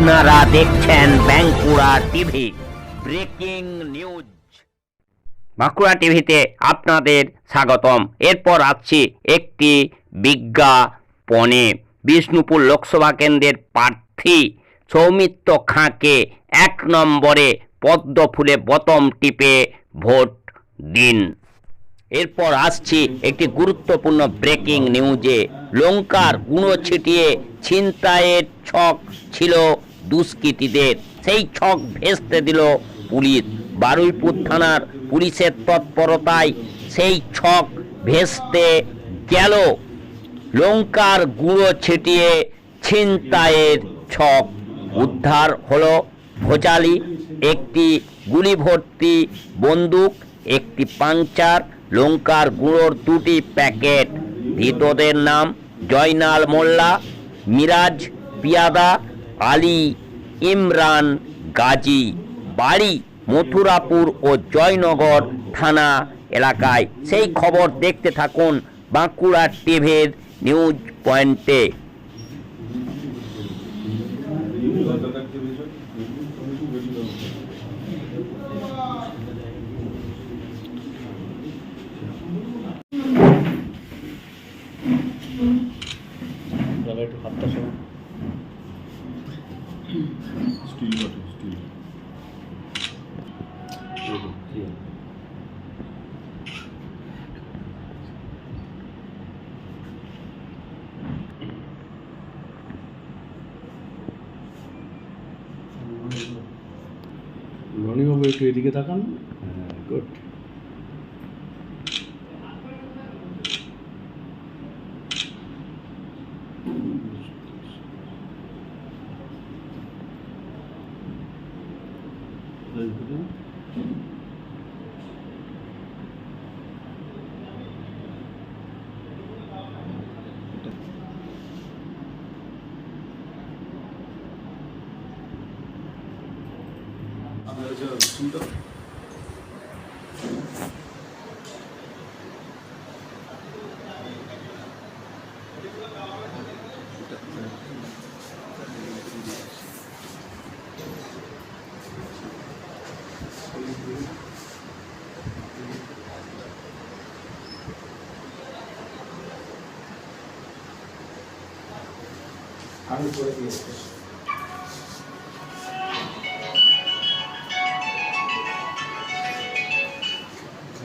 আপনারা দেখছেন Bankura TV, breaking news. Bankura টিভিতে আপনাদের স্বাগতম। এরপর আসছি একটি বিজ্ঞাপনে। বিষ্ণুপুর লোকসভা কেন্দ্রের প্রার্থী সৌমিত্র খাঁকে এক নম্বরে পদ্ম ফুলে বতম টিপে ভোট দিন। এরপর আসছি একটি গুরুত্বপূর্ণ ব্রেকিং নিউজে। লঙ্কার গুঁড়ো ছিটিয়ে ছিনতাইয়ের ছক ছিল দুষ্কৃতীদের। সেই ছক ভেস্তে দিল পুলিশ। বারুইপুর থানার পুলিশের তৎপরতায় সেই ছক ভেস্তে গেল। লঙ্কার গুঁড়ো ছিটিয়ে ছিনতাইয়ের ছক উদ্ধার হলো ভোজালি একটি গুলি ভর্তি বন্দুক, একটি পাংচার, লঙ্কার গুঁড়োর দুটি প্যাকেট। ধৃতদের নাম জয়নাল মোল্লা, মিরাজ পিয়াদা আলী, ইমরান, গাজী, বাড়ি, মথুরাপুর ও জয়নগর থানা এলাকায়। সেই খবর দেখতে থাকুন বাঁকুড়া টিভির নিউজ পয়েন্টে। স্টিল বটল স্টিল একটু এদিকে তাকান 넓이를 아저 좀더. আমি করে দিয়েছি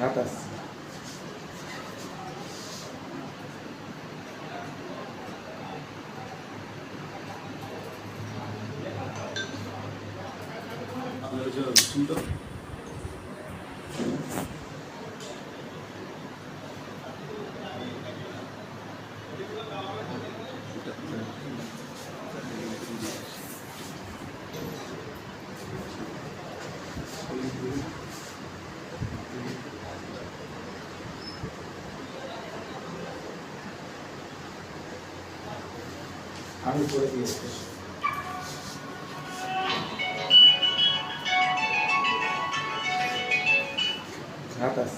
আটাশ আমি করে দিয়েছি। আটাশ